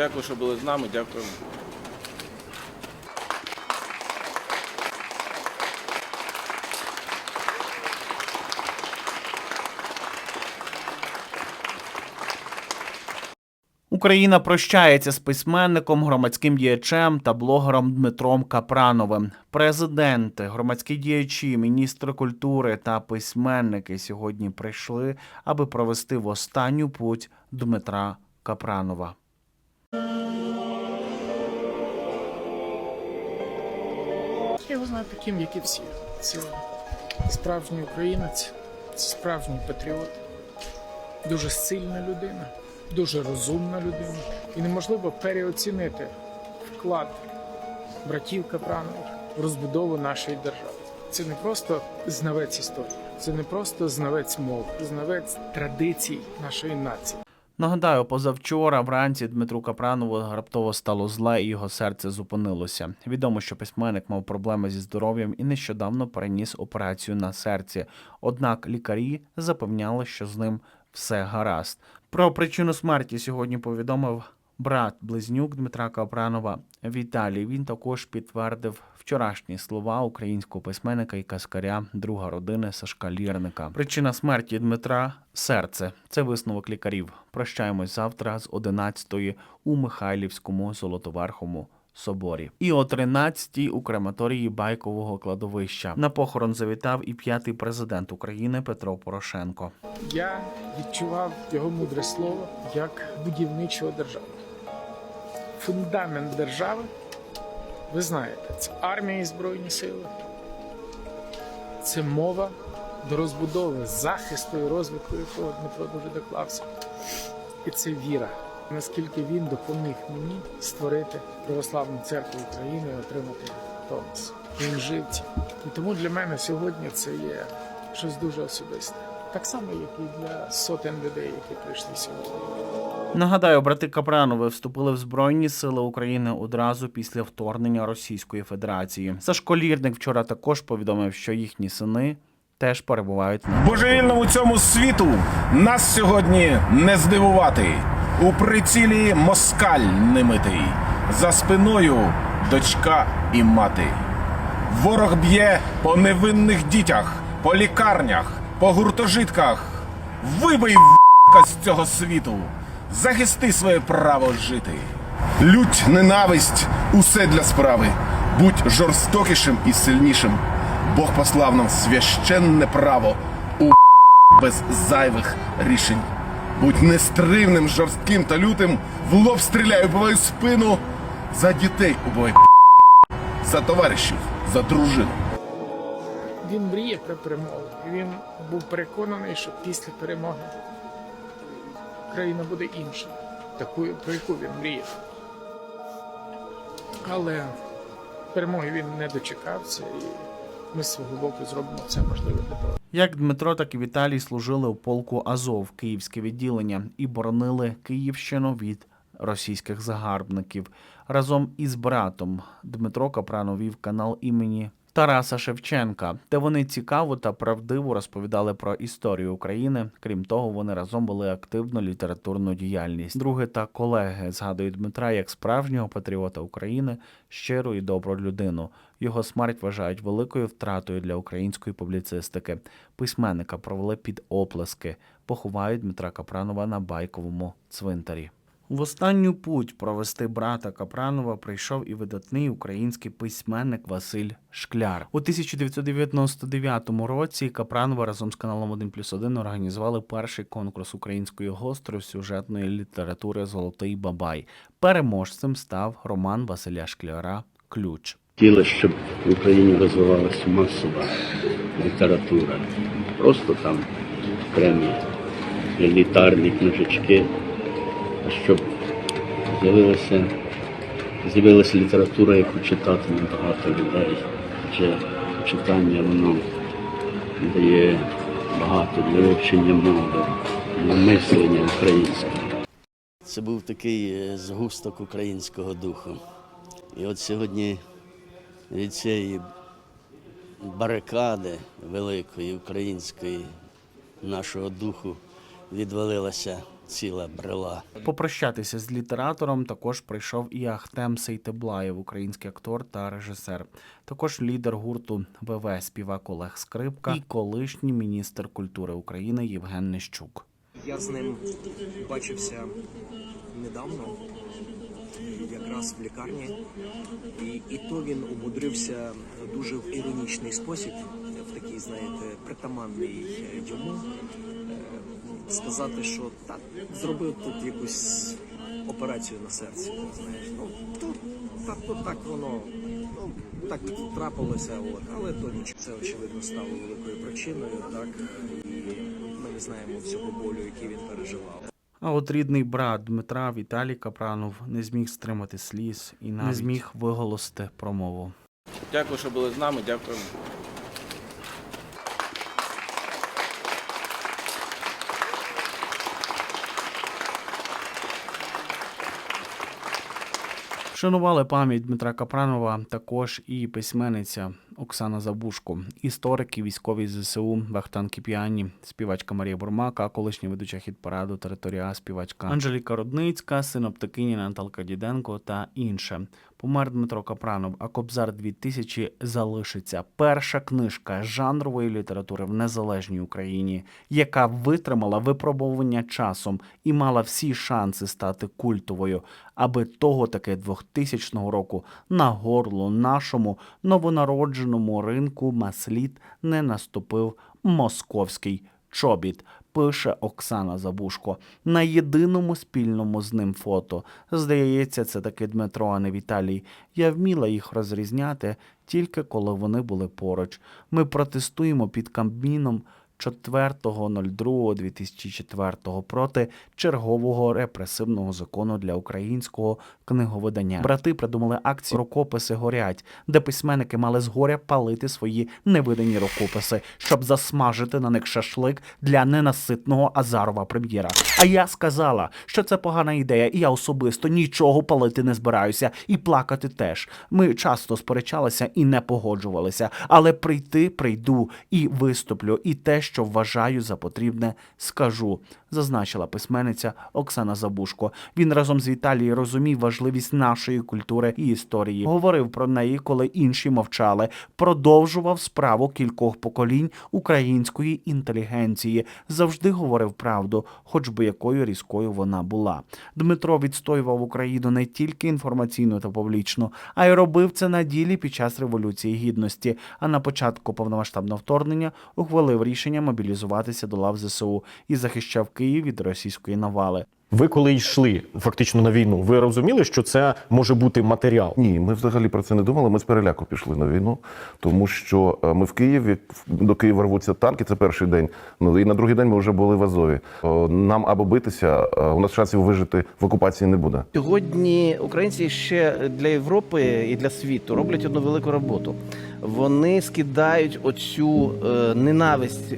Дякую, що були з нами. Дякую. Україна прощається з письменником, громадським діячем та блогером Дмитром Капрановим. Президенти, громадські діячі, міністри культури та письменники сьогодні прийшли, аби провести в останню путь Дмитра Капранова. Я його знаю таким, як і всі. Це справжній українець, це справжній патріот, дуже сильна людина, дуже розумна людина. І неможливо переоцінити вклад братів Капранових в розбудову нашої держави. Це не просто знавець історії, це не просто знавець мов, знавець традицій нашої нації. Нагадаю, позавчора вранці Дмитру Капранову раптово стало зле і його серце зупинилося. Відомо, що письменник мав проблеми зі здоров'ям і нещодавно переніс операцію на серці. Однак лікарі запевняли, що з ним все гаразд. Про причину смерті сьогодні повідомив брат близнюк Дмитра Капранова Віталій. Він також підтвердив вчорашні слова українського письменника і каскаря, друга родини Сашка Лірника. Причина смерті Дмитра серце. Це висновок лікарів. Прощаємось завтра з 11-ї у Михайлівському Золотоверхому. Соборі і о 13-й у крематорії байкового кладовища на похорон завітав і п'ятий президент України Петро Порошенко. Я відчував його мудре слово як будівничого держави. Фундамент держави, ви знаєте, це армія і збройні сили, це мова до розбудови, захисту і розвитку якого Дмитро дуже доклався. І це віра. Наскільки він допоміг мені створити православну церкву України і отримати Томас. Він жив. І тому для мене сьогодні це є щось дуже особисте. Так само, як і для сотень людей, які прийшли сьогодні. Нагадаю, брати Капранови вступили в Збройні Сили України одразу після вторгнення Російської Федерації. Сашко Лірник вчора також повідомив, що їхні сини теж перебувають на Божевільному цьому світу нас сьогодні не здивувати. У прицілі москаль немитий, за спиною дочка і мати. Ворог б'є по невинних дітях, по лікарнях, по гуртожитках. Вибий в**ка з цього світу, захисти своє право жити. Лють, ненависть, усе для справи. Будь жорстокішим і сильнішим. Бог послав нам священне право у без зайвих рішень. Будь нестримним, жорстким та лютим, в лоб стріляй, убивай спину за дітей убивай за товаришів, за дружину. Він мріє про перемогу. Він був переконаний, що після перемоги країна буде інша, такою, про яку він мріяв. Але перемоги він не дочекався, і ми з свого боку зробимо все можливе для того. Як Дмитро, так і Віталій служили у полку Азов, київське відділення, і боронили Київщину від російських загарбників. Разом із братом Дмитро Капранов вів канал імені Тараса Шевченка, де вони цікаво та правдиво розповідали про історію України. Крім того, вони разом вели активну літературну діяльність. Други та колеги згадують Дмитра як справжнього патріота України, щиру і добру людину. Його смерть вважають великою втратою для української публіцистики. Письменника провели під оплески. Поховають Дмитра Капранова на байковому цвинтарі. В останню путь провести брата Капранова прийшов і видатний український письменник Василь Шкляр. У 1999 році Капранова разом з каналом 1 плюс 1 організували перший конкурс української гострої сюжетної літератури Золотий Бабай. Переможцем став роман Василя Шкляра Ключ. Хотілося, щоб в Україні розвивалася масова література. Просто там окремі елітарні книжечки, щоб з'явилася, з'явилася література, яку читатиме багато людей. Адже читання воно дає багато для вивчення мови, для мислення українського. Це був такий е, згусток українського духу. І от сьогодні від цієї барикади великої української нашого духу відвалилася ціла брела. Попрощатися з літератором також прийшов і Ахтем Сейтеблаєв, український актор та режисер. Також лідер гурту ВВ співак Олег Скрипка і колишній міністр культури України Євген Нищук. Я з ним бачився недавно, якраз в лікарні, і, і то він умудрився дуже в іронічний спосіб, в такий, знаєте, притаманний йому, сказати, що так, зробив тут якусь операцію на серці. Знаєш, ну тут так, тут так воно. Ну, так трапилося, от, але то нічого. Це очевидно стало великою причиною, так і ми не знаємо всього болю, який він переживав. А от рідний брат Дмитра Віталій Капранов не зміг стримати сліз і навіть не зміг виголосити промову. Дякую, що були з нами. Дякую. Шанували пам'ять Дмитра Капранова також і письменниця Оксана Забушко, історик і військовий ЗСУ Бахтан Кіпіані, співачка Марія Бурмака, колишня ведуча хіт параду територія співачка Анжеліка Рудницька, синоптикиня Наталка Діденко та інше. Помер Дмитро Капранов, а Кобзар 2000 залишиться. Перша книжка жанрової літератури в незалежній Україні, яка витримала випробування часом і мала всі шанси стати культовою, аби того таки 2000 року на горло нашому новонародженому ринку масліт не наступив московський чобіт. Пише Оксана Забушко на єдиному спільному з ним фото. Здається, це таки Дмитро, а не Віталій. Я вміла їх розрізняти тільки коли вони були поруч. Ми протестуємо під Кабміном 4.02.2004 проти чергового репресивного закону для українського книговидання. Брати придумали акцію Рукописи горять, де письменники мали згоря палити свої невидані рукописи, щоб засмажити на них шашлик для ненаситного Азарова прем'єра. А я сказала, що це погана ідея, і я особисто нічого палити не збираюся, і плакати теж. Ми часто сперечалися і не погоджувалися, але прийти прийду і виступлю, і те, що вважаю за потрібне, скажу. Зазначила письменниця Оксана Забушко. Він разом з Віталією розумів важливість нашої культури і історії. Говорив про неї, коли інші мовчали. Продовжував справу кількох поколінь української інтелігенції. Завжди говорив правду, хоч би якою різкою вона була. Дмитро відстоював Україну не тільки інформаційно та публічно, а й робив це на ділі під час революції гідності. А на початку повномасштабного вторгнення ухвалив рішення мобілізуватися до лав ЗСУ і захищав Київ від російської навали. Ви коли йшли фактично на війну, ви розуміли, що це може бути матеріал? Ні, ми взагалі про це не думали. Ми з переляку пішли на війну, тому що е, ми в Києві до Києва рвуться танки. Це перший день. Ну і на другий день ми вже були в Азові. Нам або битися, е, у нас шансів вижити в окупації не буде. Сьогодні українці ще для Європи і для світу роблять одну велику роботу. Вони скидають оцю е, ненависть е,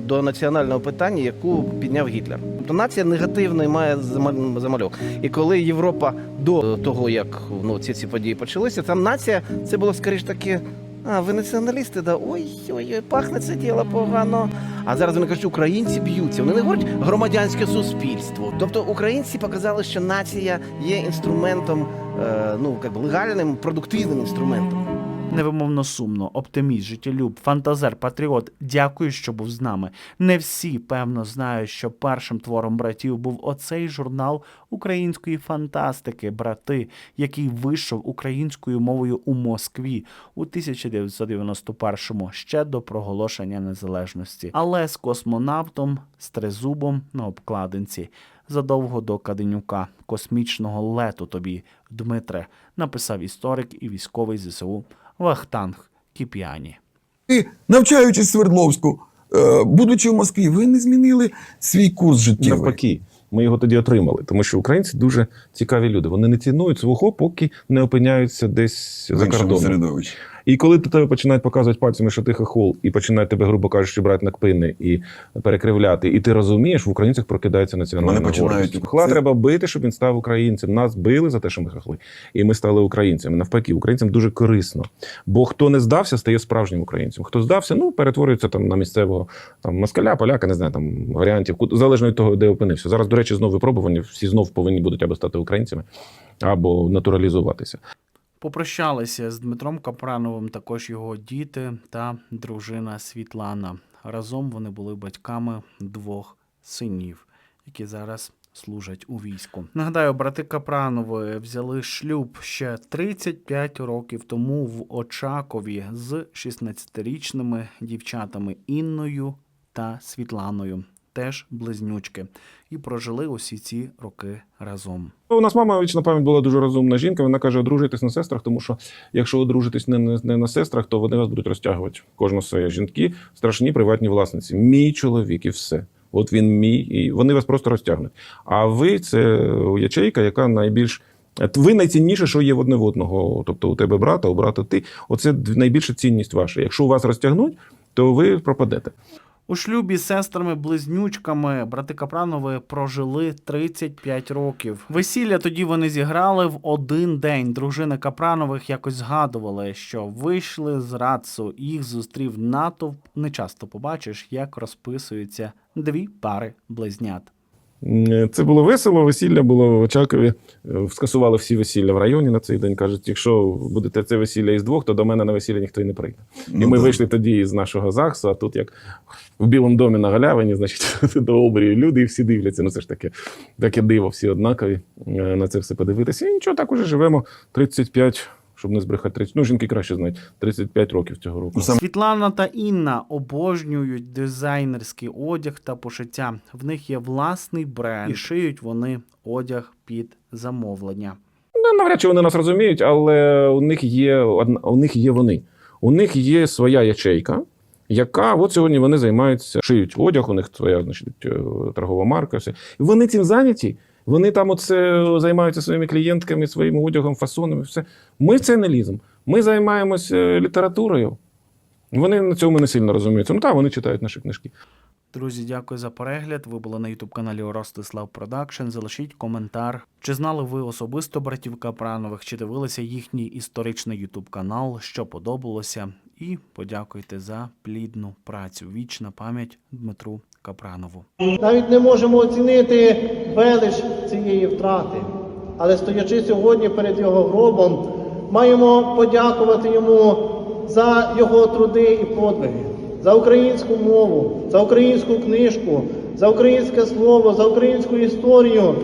до національного питання, яку підняв Гітлер. Тобто нація негативний має зама- замальовок. І коли Європа до того, як ну ці ці події почалися, там нація це було скоріш таке. А, ви націоналісти, да ой, ой, ой, пахне це діло погано. А зараз вони кажуть, українці б'ються. Вони не говорять громадянське суспільство. Тобто українці показали, що нація є інструментом, е, ну як би легальним, продуктивним інструментом. Невимовно сумно, оптиміст, життєлюб, фантазер, патріот. Дякую, що був з нами. Не всі певно знають, що першим твором братів був оцей журнал української фантастики, брати, який вийшов українською мовою у Москві у 1991-му, ще до проголошення незалежності, але з космонавтом, з тризубом на обкладинці. Задовго до Каденюка, космічного лету тобі, Дмитре, написав історик і військовий ЗСУ Вахтанг Кіпіані. І навчаючись Свердловську, е, будучи в Москві, ви не змінили свій курс життєвий. Навпаки, ми його тоді отримали, тому що українці дуже цікаві люди. Вони не цінують свого, поки не опиняються десь в за кордоном. середовищі. І коли до тебе починають показувати пальцями, що ти хохол, і починають тебе, грубо кажучи, брати на кпини і перекривляти, і ти розумієш, в українцях прокидається національна Вони починають- це- треба бити, щоб він став українцем. Нас били за те, що ми хохли, і ми стали українцями. Навпаки, українцям дуже корисно. Бо хто не здався, стає справжнім українцем. Хто здався, ну перетворюється там на місцевого там москаля, поляка, не знаю, там варіантів, залежно від того, де опинився. Зараз, до речі, знову випробування. Всі знов повинні будуть або стати українцями, або натуралізуватися. Попрощалися з Дмитром Капрановим також його діти та дружина Світлана. Разом вони були батьками двох синів, які зараз служать у війську. Нагадаю, брати Капранови взяли шлюб ще 35 років тому в Очакові з 16-річними дівчатами Інною та Світланою, теж близнючки, і прожили усі ці роки разом. У нас мама вічна пам'ять була дуже розумна жінка. Вона каже: одружуйтесь на сестрах, тому що якщо одружитесь не, не, не на сестрах, то вони вас будуть розтягувати. Кожна своє жінки, страшні приватні власниці. Мій чоловік і все. От він мій, і вони вас просто розтягнуть. А ви це ячейка, яка найбільш. Ви найцінніше, що є одне в одного. Тобто у тебе брата, у брата ти. Оце найбільша цінність ваша. Якщо вас розтягнуть, то ви пропадете. У шлюбі з сестрами-близнючками брати Капранови прожили 35 років. Весілля тоді вони зіграли в один день. Дружини Капранових якось згадували, що вийшли з Рацу. Їх зустрів натовп. Не часто побачиш, як розписуються дві пари близнят. М, Це було весело. Весілля було в Очакові. Е, Скасували всі весілля в районі на цей день. Кажуть, якщо будете це весілля із двох, то до мене на весілля ніхто і не прийде. І Ну, ми так. вийшли тоді з нашого ЗАГСу, а тут як в Білому домі на галявині, значить, до обрію люди і всі дивляться. Ну це ж таке, таке диво, всі однакові е, на це все подивитися. І нічого, так уже живемо 35, щоб не збрехати 30. Ну, жінки краще знають, 35 років цього року. Ну, Світлана та Інна обожнюють дизайнерський одяг та пошиття. В них є власний бренд і шиють вони одяг під замовлення. Ну, навряд чи вони нас розуміють, але у них є одна, у них є вони. У них є своя ячейка, яка от сьогодні вони займаються, шиють одяг, у них своя значить, е, торгова марка. Все. І вони цим зайняті. Вони там оце займаються своїми клієнтками, своїм одягом, фасонами. Все. Ми це не ліземо. Ми займаємося літературою. Вони на цьому не сильно розуміються. Ну так, вони читають наші книжки. Друзі, дякую за перегляд. Ви були на ютуб каналі Ростислав Продакшн. Залишіть коментар. Чи знали ви особисто братів Капранових, чи дивилися їхній історичний ютуб канал, що подобалося? І подякуйте за плідну працю. Вічна пам'ять Дмитру Капранову. Навіть не можемо оцінити велич цієї втрати. Але стоячи сьогодні перед його гробом, маємо подякувати йому за його труди і подвиги, за українську мову, за українську книжку, за українське слово, за українську історію.